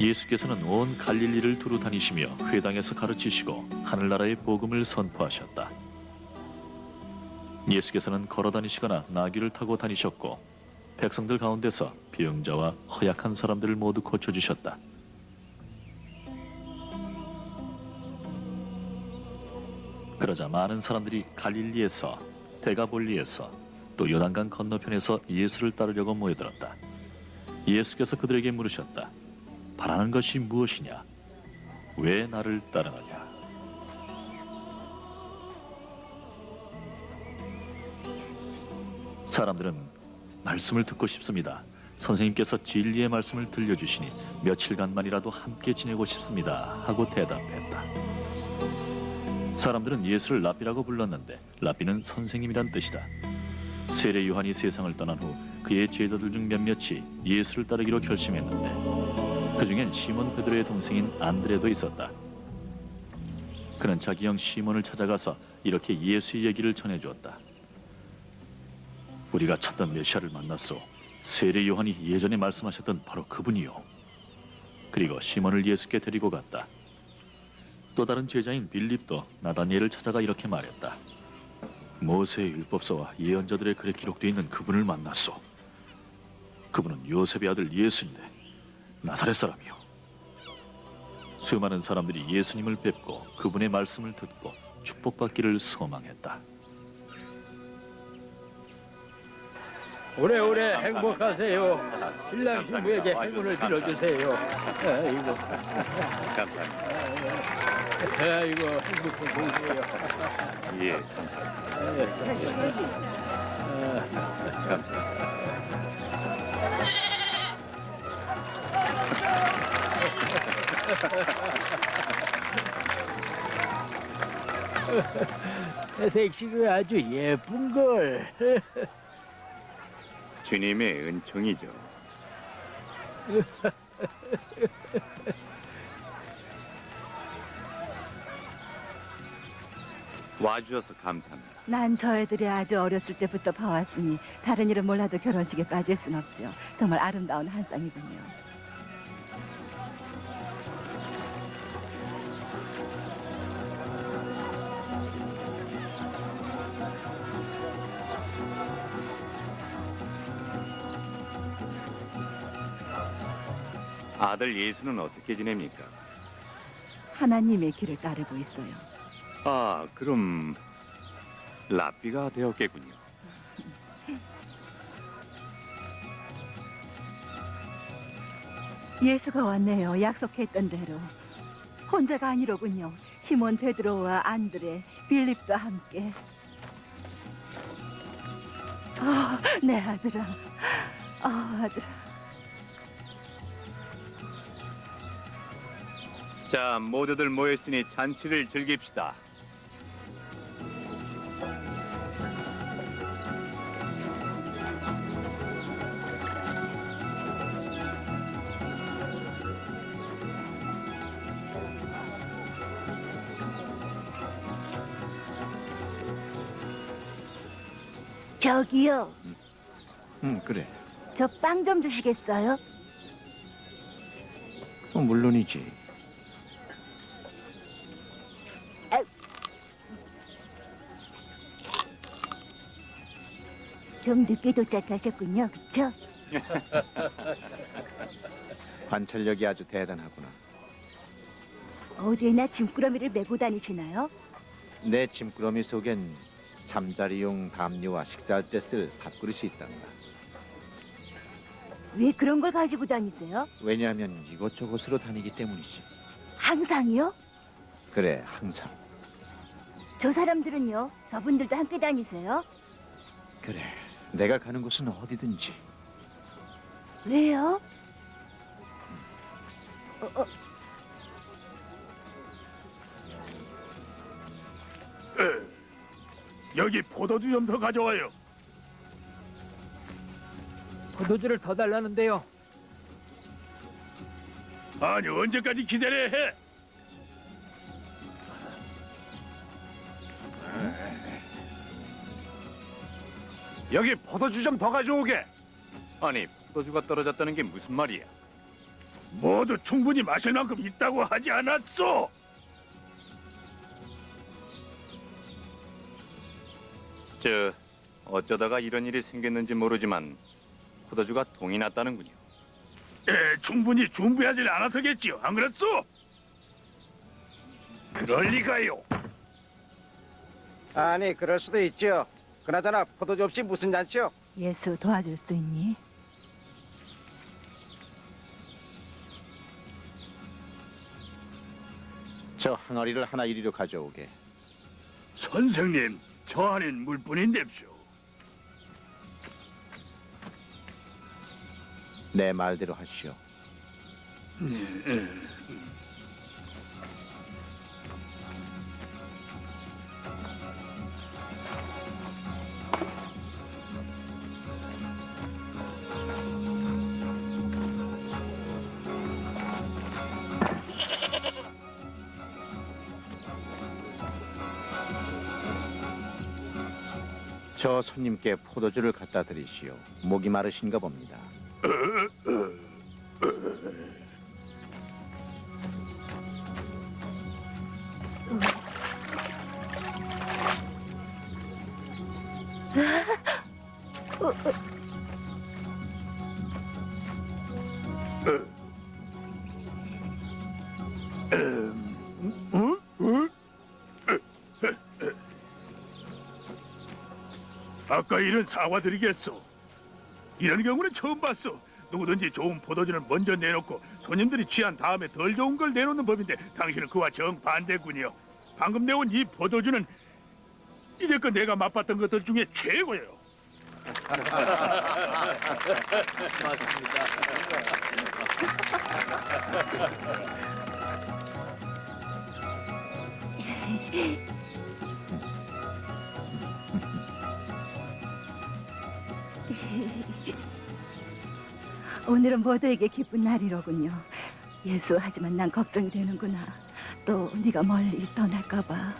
예수께서는 온 갈릴리를 두루 다니시며 회당에서 가르치시고 하늘나라의 복음을 선포하셨다. 예수께서는 걸어 다니시거나 나귀를 타고 다니셨고 백성들 가운데서 병자와 허약한 사람들을 모두 고쳐 주셨다. 그러자 많은 사람들이 갈릴리에서 대가볼리에서 또 요단강 건너편에서 예수를 따르려고 모여들었다. 예수께서 그들에게 물으셨다. 바라는 것이 무엇이냐? 왜 나를 따르느냐? 사람들은 말씀을 듣고 싶습니다. 선생님께서 진리의 말씀을 들려주시니 며칠간만이라도 함께 지내고 싶습니다. 하고 대답했다. 사람들은 예수를 랍비라고 불렀는데 랍비는 선생님이란 뜻이다. 세례 요한이 세상을 떠난 후 그의 제자들 중 몇몇이 예수를 따르기로 결심했는데 그 중엔 시몬 베드로의 동생인 안드레도 있었다. 그는 자기 형 시몬을 찾아가서 이렇게 예수의 얘기를 전해주었다. 우리가 찾던 메시아를 만났소. 세례 요한이 예전에 말씀하셨던 바로 그분이요. 그리고 시몬을 예수께 데리고 갔다. 또 다른 제자인 빌립도 나다니엘을 찾아가 이렇게 말했다. 모세의 율법서와 예언자들의 글에 기록되어 있는 그분을 만났소. 그분은 요셉의 아들 예수인데 나사렛 사람이요. 수많은 사람들이 예수님을 뵙고 그분의 말씀을 듣고 축복받기를 소망했다. 오래오래 행복하세요. 신랑 신부에게 행운을 빌어주세요. 아이고, 아이고 행복해 보이세요. 예. 색시가 아주 예쁜 걸. 주님의 은총이죠. 와주셔서 감사합니다. 난 저 애들이 아주 어렸을 때부터 봐왔으니 다른 일은 몰라도 결혼식에 빠질 순 없죠. 정말 아름다운 한 쌍이군요. 아들 예수는 어떻게 지냅니까? 하나님의 길을 따르고 있어요. 아, 그럼 랍비가 되었겠군요. 예수가 왔네요. 약속했던 대로. 혼자가 아니로군요. 시몬 베드로와 안드레, 빌립도 함께. 아, 내 아들아. 아, 아들아. 자, 모두들 모였으니 잔치를 즐깁시다. 저기요, 응, 그래. 저 빵 좀 주시겠어요? 어, 물론이지. 좀 늦게 도착하셨군요, 그쵸? 관찰력이 아주 대단하구나. 어디에나 짐꾸러미를 메고 다니시나요? 내 짐꾸러미 속엔 잠자리용 담요와 식사할 때 쓸 밥그릇이 있단다. 왜 그런 걸 가지고 다니세요? 왜냐하면 이곳저곳으로 다니기 때문이지. 항상이요? 그래, 항상. 저 사람들은요? 저분들도 함께 다니세요? 그래, 내가 가는 곳은 어디든지. 왜요? 어, 어, 여기 포도주 좀 더 가져와요. 포도주를 더 달라는데요. 아니 언제까지 기다려야 해? 여기 포도주 좀 더 가져오게. 아니, 포도주가 떨어졌다는 게 무슨 말이야? 모두 충분히 마실 만큼 있다고 하지 않았소? 저 어쩌다가 이런 일이 생겼는지 모르지만 포도주가 동이 났다는군요. 에, 충분히 준비하지 않아서겠지요. 안 그랬소? 그럴 리가요. 아니 그럴 수도 있죠. 그나저나 포도주 없이 무슨 잔치요? 예수 도와줄 수 있니? 저 항아리를 하나 이리로 가져오게. 선생님, 저 안엔 물뿐인데쇼. 내 말대로 하시오. 저 손님께 포도주를 갖다 드리시오. 목이 마르신가 봅니다. 아 까 일은 사과드리겠소. 이런 경우는 처음 봤어. 누구든지 좋은 포도주를 먼저 내놓고 손님들이 취한 다음에 덜 좋은 걸 내놓는 법인데 당신은 그와 정반대군요. 방금 내온 이 포도주는 이제껏 내가 맛봤던 것들 중에 최고예요. 오늘은 모두에게 기쁜 날이로군요. 예수 하지만 난 걱정이 되는구나. 또 네가 멀리 떠날까 봐.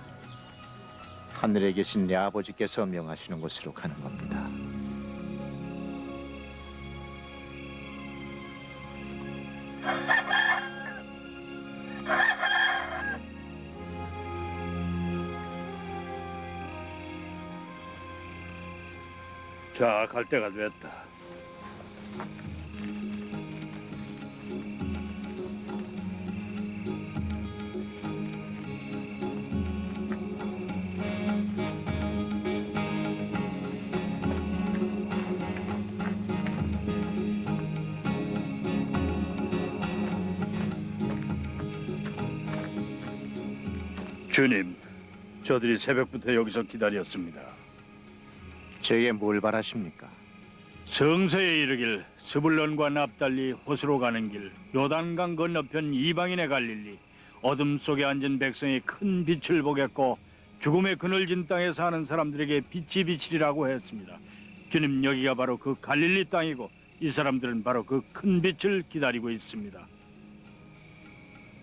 하늘에 계신 내 아버지께서 명하시는 곳으로 가는 겁니다. 자, 갈 때가 됐다. 주님, 저들이 새벽부터 여기서 기다렸습니다. 제게 뭘 바라십니까? 성서에 이르길 스불론과 납달리 호수로 가는 길 요단강 건너편 이방인의 갈릴리 어둠 속에 앉은 백성이 큰 빛을 보겠고 죽음의 그늘진 땅에 사는 사람들에게 빛이 비치리라고 했습니다. 주님 여기가 바로 그 갈릴리 땅이고 이 사람들은 바로 그 큰 빛을 기다리고 있습니다.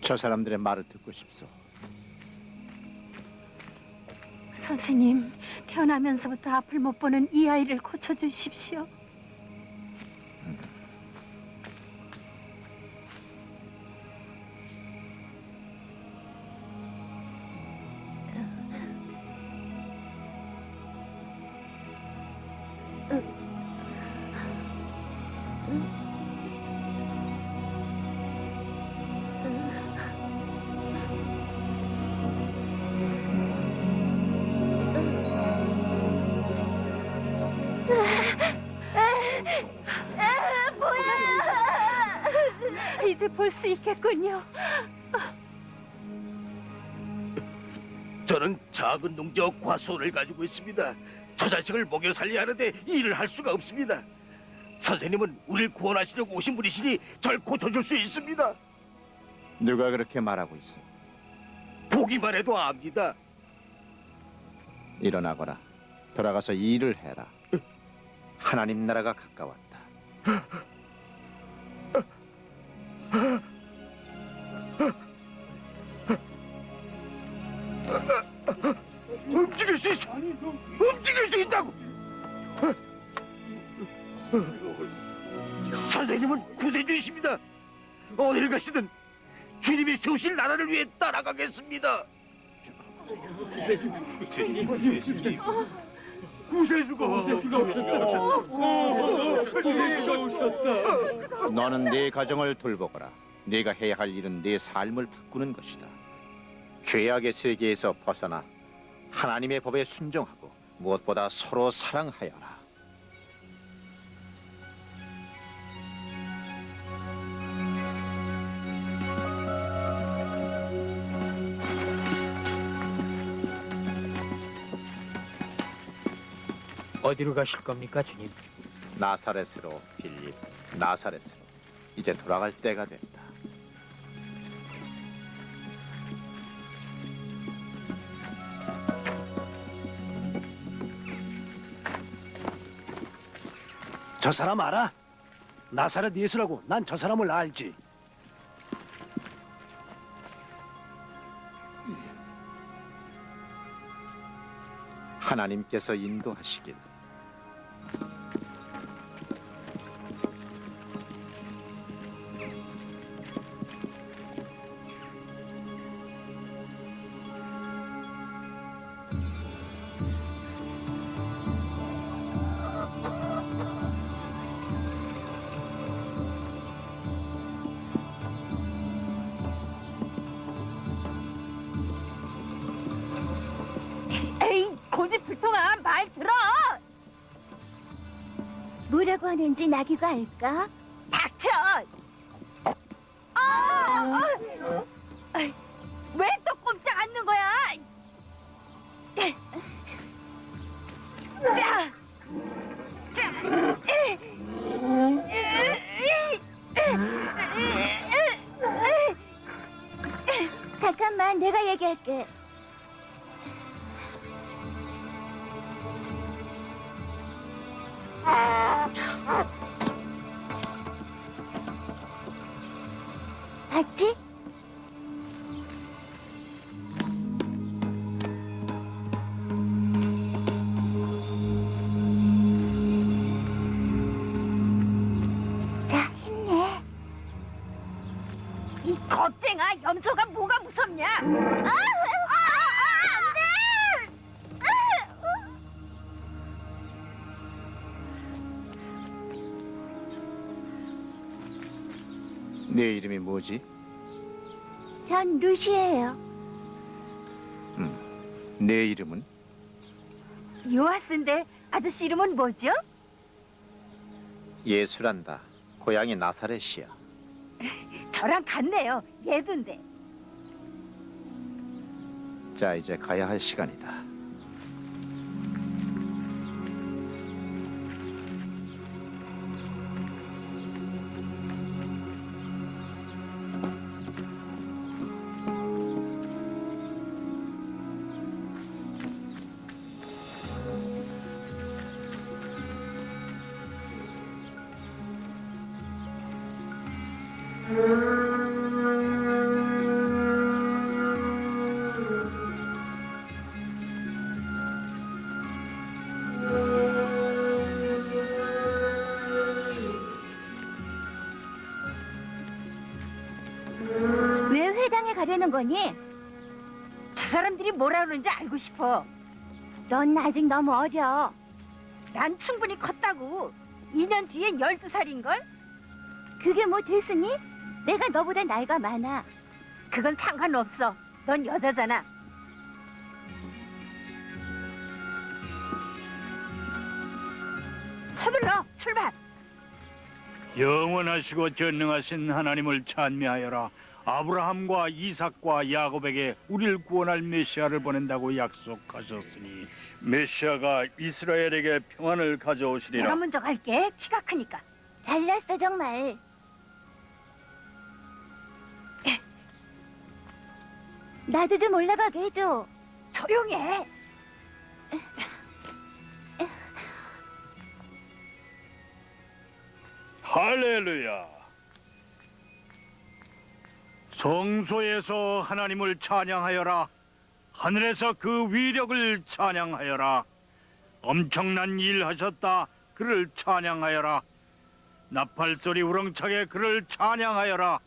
저 사람들의 말을 듣고 싶소. 선생님, 태어나면서부터 앞을 못 보는 이 아이를 고쳐주십시오. 저는 작은 농지와 과수원을 가지고 있습니다. 저 자식을 먹여 살려야 하는데 일을 할 수가 없습니다. 선생님은 우리를 구원하시려고 오신 분이시니 절 고쳐줄 수 있습니다. 누가 그렇게 말하고 있어? 보기만 해도 압니다. 일어나거라. 돌아가서 일을 해라. 하나님 나라가 가까웠다. 어딜 가시든 주님이 세우실 나라를 위해 따라가겠습니다. 구세주가 너는 네 가정을 돌보거라. 네가 해야 할 일은 네 삶을 바꾸는 것이다. 죄악의 세계에서 벗어나 하나님의 법에 순종하고 무엇보다 서로 사랑하여라. 어디로 가실 겁니까, 주님? 나사렛으로 빌립, 나사렛으로 이제 돌아갈 때가 됐다. 저 사람 알아? 나사렛 예수라고 난 저 사람을 알지. 하나님께서 인도하시길. 고집 불통아, 말 들어! 뭐라고 하는지 나기가 알까? 닥쳐! 아! 왜 봤지? 뭐지? 전 루시예요. 내 이름은 요하스인데 아저씨 이름은 뭐죠? 예수란다. 고향이 나사렛이야. 저랑 같네요. 얘도인데. 자 이제 가야 할 시간이다. 회당에 가려는 거니? 저 사람들이 뭐라 그러는지 알고 싶어. 넌 아직 너무 어려. 난 충분히 컸다고. 2년 뒤엔 12살인걸? 그게 뭐 됐으니? 내가 너보다 나이가 많아. 그건 상관없어. 넌 여자잖아. 서둘러 출발. 영원하시고 전능하신 하나님을 찬미하여라. 아브라함과 이삭과 야곱에게 우리를 구원할 메시아를 보낸다고 약속하셨으니 메시아가 이스라엘에게 평안을 가져오시리라. 내가 먼저 갈게. 키가 크니까. 잘났어 정말. 나도 좀 올라가게 해줘. 조용해. 할렐루야. 성소에서 하나님을 찬양하여라. 하늘에서 그 위력을 찬양하여라. 엄청난 일 하셨다. 그를 찬양하여라. 나팔 소리 우렁차게 그를 찬양하여라.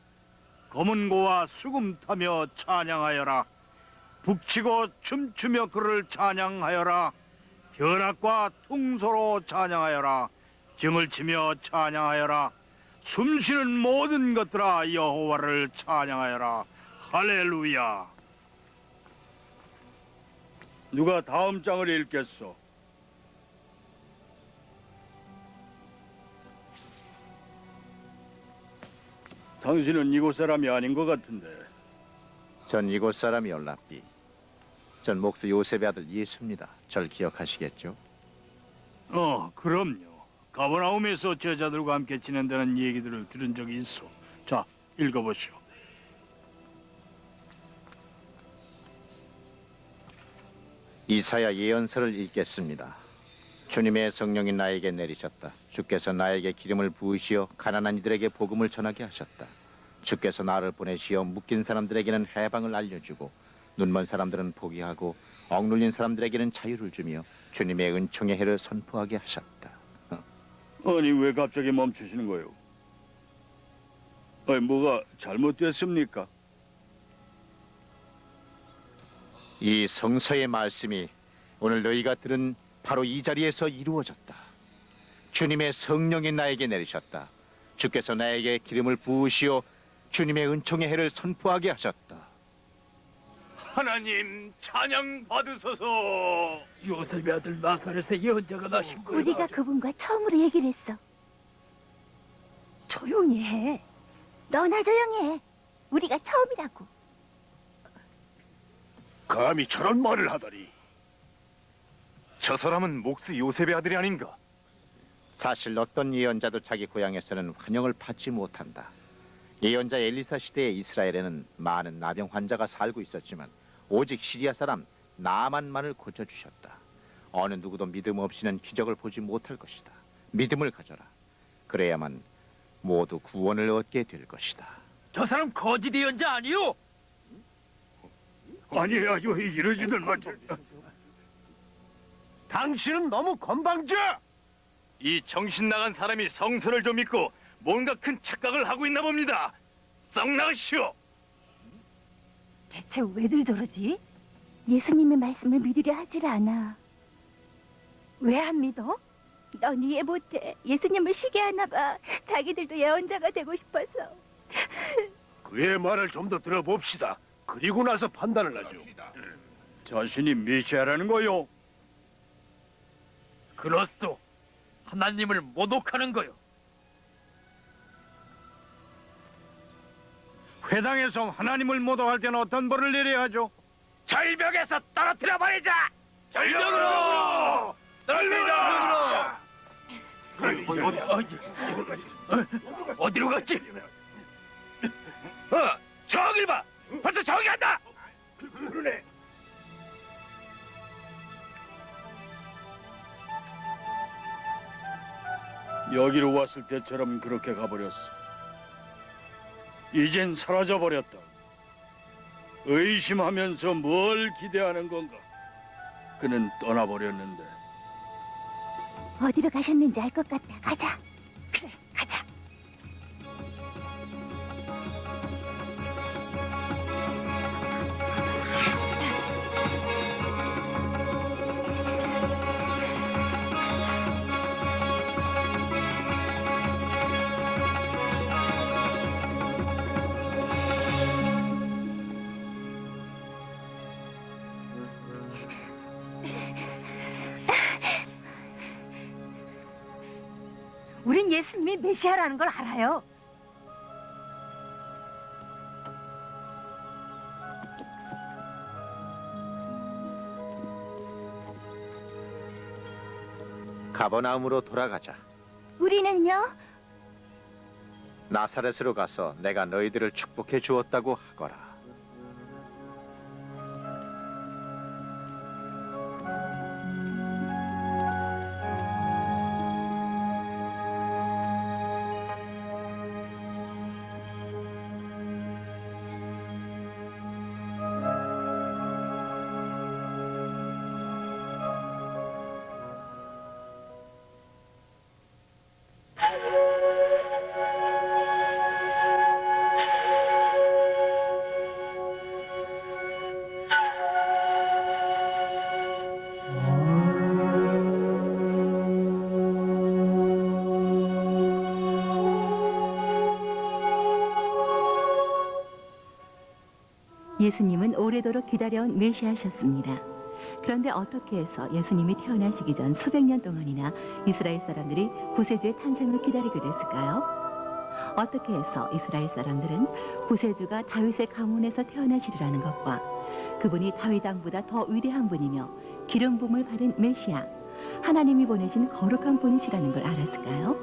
검은 고와 수금 타며 찬양하여라 북치고 춤추며 그를 찬양하여라 벼락과 퉁소로 찬양하여라 증을 치며 찬양하여라 숨쉬는 모든 것들아 여호와를 찬양하여라 할렐루야 누가 다음 장을 읽겠소? 당신은 이곳 사람이 아닌 것 같은데 전 이곳 사람이 올랍비. 전 목수 요셉의 아들 예수입니다. 절 기억하시겠죠? 어, 그럼요. 가버나움에서 제자들과 함께 지낸다는 얘기들을 들은 적이 있어. 자, 읽어보시오. 이사야 예언서를 읽겠습니다. 주님의 성령이 나에게 내리셨다. 주께서 나에게 기름을 부으시어 가난한 이들에게 복음을 전하게 하셨다. 주께서 나를 보내시어 묶인 사람들에게는 해방을 알려주고 눈먼 사람들은 포기하고 억눌린 사람들에게는 자유를 주며 주님의 은총의 해를 선포하게 하셨다. 아니, 왜 갑자기 멈추시는 거요? 아니, 뭐가 잘못됐습니까? 이 성서의 말씀이 오늘 너희가 들은 바로 이 자리에서 이루어졌다. 주님의 성령이 나에게 내리셨다. 주께서 나에게 기름을 부으시어 주님의 은총의 해를 선포하게 하셨다. 하나님 찬양 받으소서. 요셉의 아들 나사렛의 예언자가 나신 거야. 우리가 그분과 처음으로 얘기를 했어. 조용히 해. 너나 조용히 해. 우리가 처음이라고. 감히 저런 말을 하다니. 저 사람은 목수 요셉의 아들이 아닌가? 사실 어떤 예언자도 자기 고향에서는 환영을 받지 못한다. 예언자 엘리사 시대의 이스라엘에는 많은 나병 환자가 살고 있었지만 오직 시리아 사람 나만만을 고쳐주셨다. 어느 누구도 믿음 없이는 기적을 보지 못할 것이다. 믿음을 가져라. 그래야만 모두 구원을 얻게 될 것이다. 저 사람 거짓 예언자 아니요? 아니야, 왜 이러지들 마. 당신은 너무 건방져. 이 정신 나간 사람이 성서를 좀 믿고 뭔가 큰 착각을 하고 있나 봅니다. 썩 나가시오. 대체 왜들 저러지? 예수님의 말씀을 믿으려 하질 않아. 왜 안 믿어? 넌 이해 못해. 예수님을 시게 하나 봐. 자기들도 예언자가 되고 싶어서. 그의 말을 좀 더 들어봅시다. 그리고 나서 판단을 하죠. 자신이 메시아라는 거요. 그렇소. 하나님을 모독하는 거요. 회당에서 하나님을 모독할 때는 어떤 벌을 내려야 하죠? 절벽에서 떨어뜨려 버리자. 절벽으로 떨리자. 어디, 어디, 어디, 어, 어디로 갔지? 어, 저길 봐. 벌써 저기 간다. 그러네. 여기로 왔을 때처럼 그렇게 가버렸어. 이젠 사라져버렸다. 의심하면서 뭘 기대하는 건가? 그는 떠나버렸는데. 어디로 가셨는지 알 것 같다. 가자. 예수님이 메시아라는 걸 알아요. 가버나움으로 돌아가자. 우리는요? 나사렛으로 가서 내가 너희들을 축복해 주었다고 하거라. 예수님은 오래도록 기다려온 메시아셨습니다. 그런데 어떻게 해서 예수님이 태어나시기 전 수백 년 동안이나 이스라엘 사람들이 구세주의 탄생을 기다리게 됐을까요? 어떻게 해서 이스라엘 사람들은 구세주가 다윗의 가문에서 태어나시리라는 것과 그분이 다윗 왕보다 더 위대한 분이며 기름 부음을 받은 메시아 하나님이 보내신 거룩한 분이시라는 걸 알았을까요?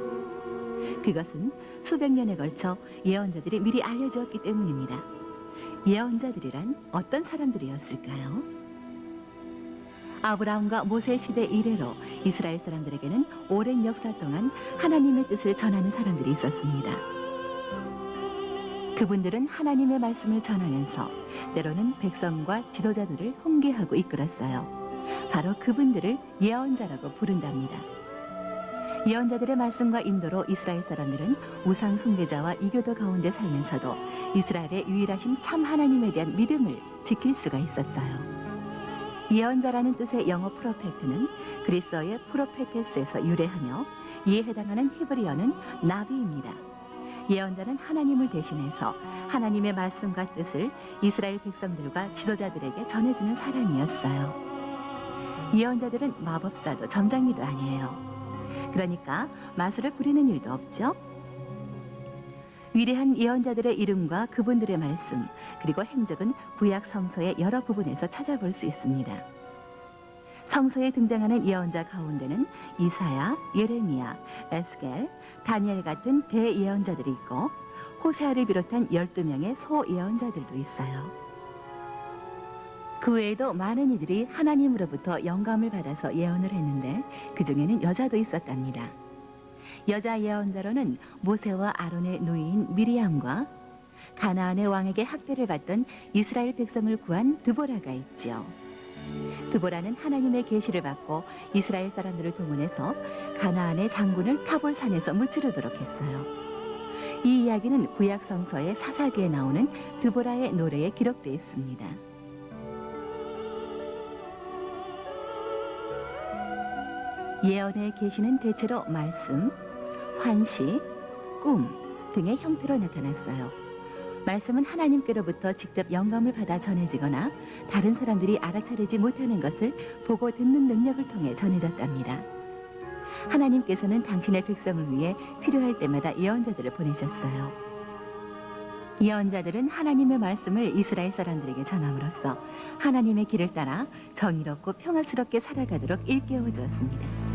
그것은 수백 년에 걸쳐 예언자들이 미리 알려주었기 때문입니다. 예언자들이란 어떤 사람들이었을까요? 아브라함과 모세 시대 이래로 이스라엘 사람들에게는 오랜 역사 동안 하나님의 뜻을 전하는 사람들이 있었습니다. 그분들은 하나님의 말씀을 전하면서 때로는 백성과 지도자들을 훈계하고 이끌었어요. 바로 그분들을 예언자라고 부른답니다. 예언자들의 말씀과 인도로 이스라엘 사람들은 우상 숭배자와 이교도 가운데 살면서도 이스라엘의 유일하신 참 하나님에 대한 믿음을 지킬 수가 있었어요. 예언자라는 뜻의 영어 프로페트는 그리스어의 프로페테스에서 유래하며 이에 해당하는 히브리어는 나비입니다. 예언자는 하나님을 대신해서 하나님의 말씀과 뜻을 이스라엘 백성들과 지도자들에게 전해주는 사람이었어요. 예언자들은 마법사도 점장이도 아니에요. 그러니까 마술을 부리는 일도 없죠. 위대한 예언자들의 이름과 그분들의 말씀 그리고 행적은 구약 성서의 여러 부분에서 찾아볼 수 있습니다. 성서에 등장하는 예언자 가운데는 이사야, 예레미야, 에스겔, 다니엘 같은 대예언자들이 있고 호세아를 비롯한 12명의 소예언자들도 있어요. 그 외에도 많은 이들이 하나님으로부터 영감을 받아서 예언을 했는데 그 중에는 여자도 있었답니다. 여자 예언자로는 모세와 아론의 누이인 미리암과 가나안의 왕에게 학대를 받던 이스라엘 백성을 구한 드보라가 있지요. 드보라는 하나님의 계시를 받고 이스라엘 사람들을 동원해서 가나안의 장군을 타볼 산에서 무찌르도록 했어요. 이 이야기는 구약 성서의 사사기에 나오는 드보라의 노래에 기록되어 있습니다. 예언의 계시는 대체로 말씀, 환시, 꿈 등의 형태로 나타났어요. 말씀은 하나님께로부터 직접 영감을 받아 전해지거나 다른 사람들이 알아차리지 못하는 것을 보고 듣는 능력을 통해 전해졌답니다. 하나님께서는 당신의 백성을 위해 필요할 때마다 예언자들을 보내셨어요. 예언자들은 하나님의 말씀을 이스라엘 사람들에게 전함으로써 하나님의 길을 따라 정의롭고 평화스럽게 살아가도록 일깨워 주었습니다.